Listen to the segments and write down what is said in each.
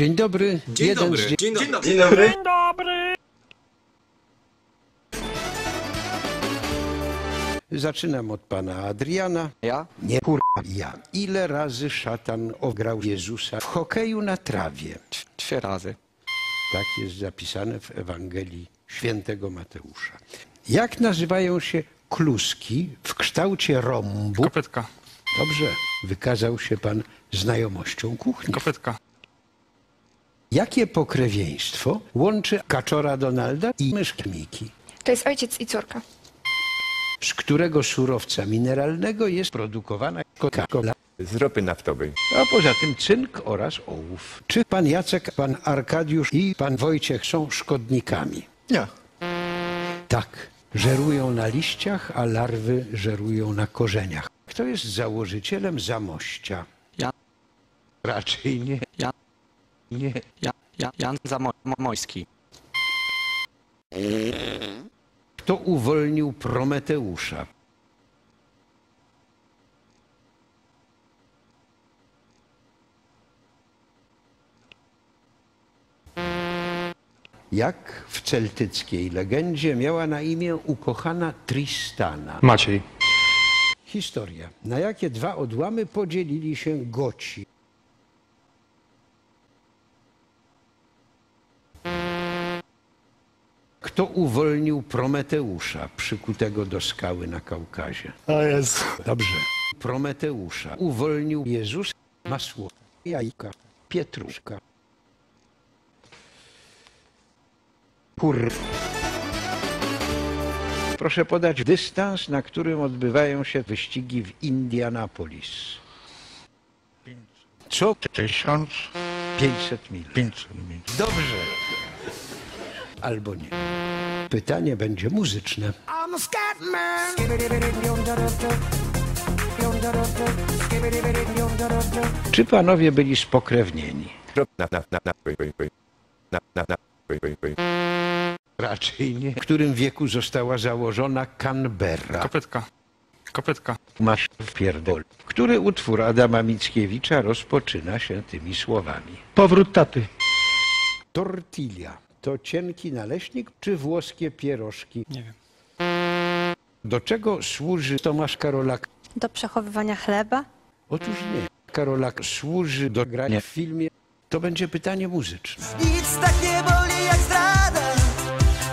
Dzień dobry. Dzień Jeden dobry. z dzie- Dzień dobry. Dzień dobry. Zaczynam od pana Adriana. Ja? Nie kurwa ja. Ile razy szatan ograł Jezusa w hokeju na trawie? Trzy razy. Tak jest zapisane w Ewangelii świętego Mateusza. Jak nazywają się kluski w kształcie rąbu? Kopytka. Dobrze, wykazał się pan znajomością kuchni. Kopytka. Jakie pokrewieństwo łączy kaczora Donalda i myszki Miki? To jest ojciec i córka. Z którego surowca mineralnego jest produkowana Coca-Cola? Z ropy naftowej. A poza tym cynk oraz ołów. Czy pan Jacek, pan Arkadiusz i pan Wojciech są szkodnikami? Nie. Tak. Żerują na liściach, a larwy żerują na korzeniach. Kto jest założycielem Zamościa? Ja. Raczej nie. Ja. Nie. Ja, ja, Jan Zamojski. Kto uwolnił Prometeusza? Jak w celtyckiej legendzie miała na imię ukochana Tristana? Maciej. Historia. Na jakie dwa odłamy podzielili się Goci? Kto uwolnił Prometeusza przykutego do skały na Kaukazie? O Jezu. Dobrze. Prometeusza uwolnił Jezus masło, jajka, pietruszka. Kur... Proszę podać dystans, na którym odbywają się wyścigi w Indianapolis. Co? 1500 500 mil. mil. Dobrze. Albo nie. Pytanie będzie muzyczne. Czy panowie byli spokrewnieni? Raczej nie. W którym wieku została założona Canberra? Kopytka. Kopytka. Masz pierdol. Który utwór Adama Mickiewicza rozpoczyna się tymi słowami? Powrót taty. Tortilla. To cienki naleśnik czy włoskie pierożki? Nie wiem. Do czego służy Tomasz Karolak? Do przechowywania chleba? Otóż nie. Karolak służy do grania w filmie. To będzie pytanie muzyczne. Nic tak nie boli jak zdrada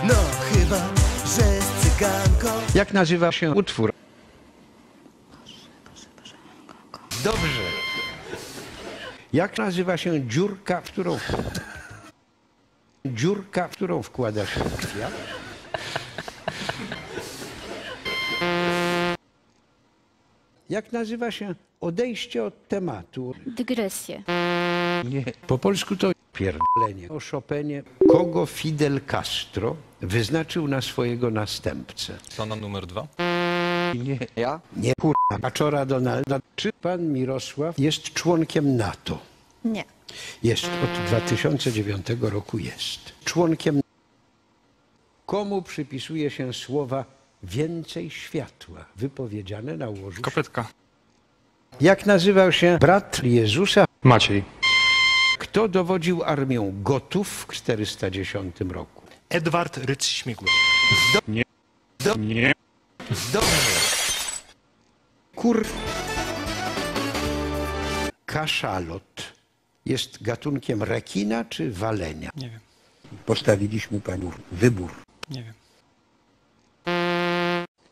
No chyba, że z cyganką Jak nazywa się utwór? Dobrze. Jak nazywa się dziurka, w którą dziurka, w którą wkłada się kwiat? Jak nazywa się odejście od tematu? Dygresje. Nie. Po polsku to pierdolenie. O Chopinie. Kogo Fidel Castro wyznaczył na swojego następcę? Strona numer dwa. Nie. Ja? Nie kurwa. Kaczora Donalda. Czy pan Mirosław jest członkiem NATO? Nie. Jest. Od 2009 roku jest. Członkiem Komu przypisuje się słowa więcej światła wypowiedziane na łożu? Kopytka. Jak nazywał się brat Jezusa? Maciej. Kto dowodził armią Gotów w 410 roku? Edward Ryc Śmigły. Nie. Nie. Dobrze. Kur... Kaszalot jest gatunkiem rekina czy walenia? Nie wiem. Postawiliśmy panu wybór. Nie wiem.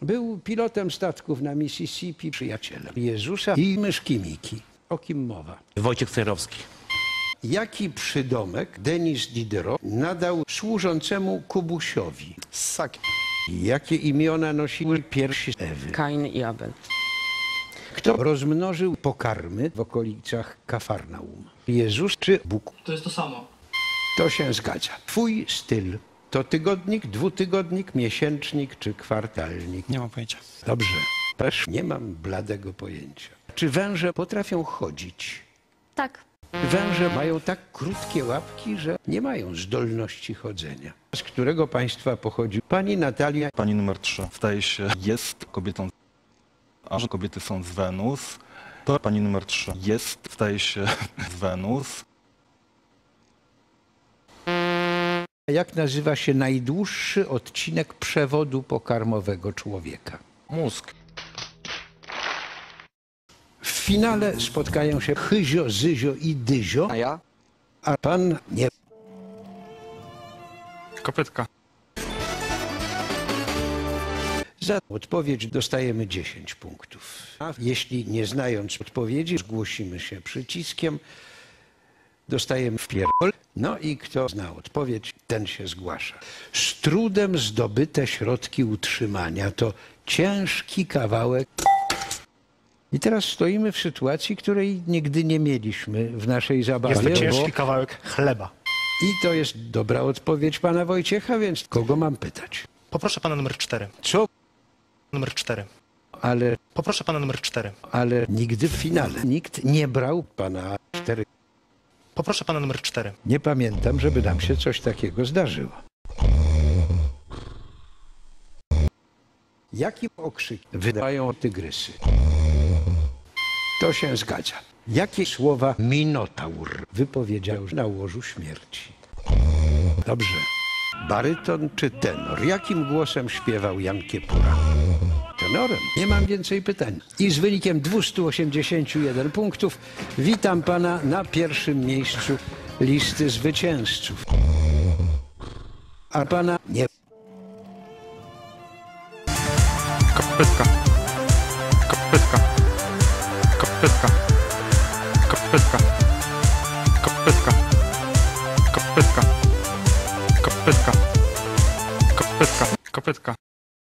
Był pilotem statków na Mississippi, przyjacielem Jezusa i myszki Miki. O kim mowa? Wojciech Cejrowski. Jaki przydomek Denis Diderot nadał służącemu Kubusiowi? Sak. Jakie imiona nosiły piersi Ewy? Kain i Abel. Kto rozmnożył pokarmy w okolicach Kafarnaum? Jezus czy Bóg? To jest to samo. To się zgadza. Twój styl to tygodnik, dwutygodnik, miesięcznik czy kwartalnik? Nie mam pojęcia. Dobrze. Też nie mam bladego pojęcia. Czy węże potrafią chodzić? Tak. Węże mają tak krótkie łapki, że nie mają zdolności chodzenia. Z którego państwa pochodzi pani Natalia? Pani numer 3. Zdaje się, jest kobietą, a że kobiety są z Wenus. To pani numer 3. Jest, zdaje się, z Wenus. Jak nazywa się najdłuższy odcinek przewodu pokarmowego człowieka? Mózg. W finale spotkają się Chyzio, Zyzio i Dyzio, A ja? a pan nie. Kopytka. Za odpowiedź dostajemy 10 punktów. A jeśli nie znając odpowiedzi, zgłosimy się przyciskiem, dostajemy w pierdol. No i kto zna odpowiedź, ten się zgłasza. Z trudem zdobyte środki utrzymania to ciężki kawałek. I teraz stoimy w sytuacji, której nigdy nie mieliśmy w naszej zabawie. Jest to bo- ciężki kawałek chleba. I to jest dobra odpowiedź pana Wojciecha, więc kogo mam pytać? Poproszę pana numer 4. Co? Numer 4. Ale, Poproszę pana numer 4. ale nigdy w finale nikt nie brał pana cztery. Poproszę pana numer 4. Nie pamiętam, żeby nam się coś takiego zdarzyło. Jaki okrzyk wydają tygrysy? To się zgadza. Jakie słowa Minotaur wypowiedział na łożu śmierci? Dobrze. Baryton czy tenor? Jakim głosem śpiewał Jan Kiepura? Tenorem. Nie mam więcej pytań. I z wynikiem 281 punktów witam pana na pierwszym miejscu listy zwycięzców. A pana nie. Kopytka. Kopytka. Kopytka.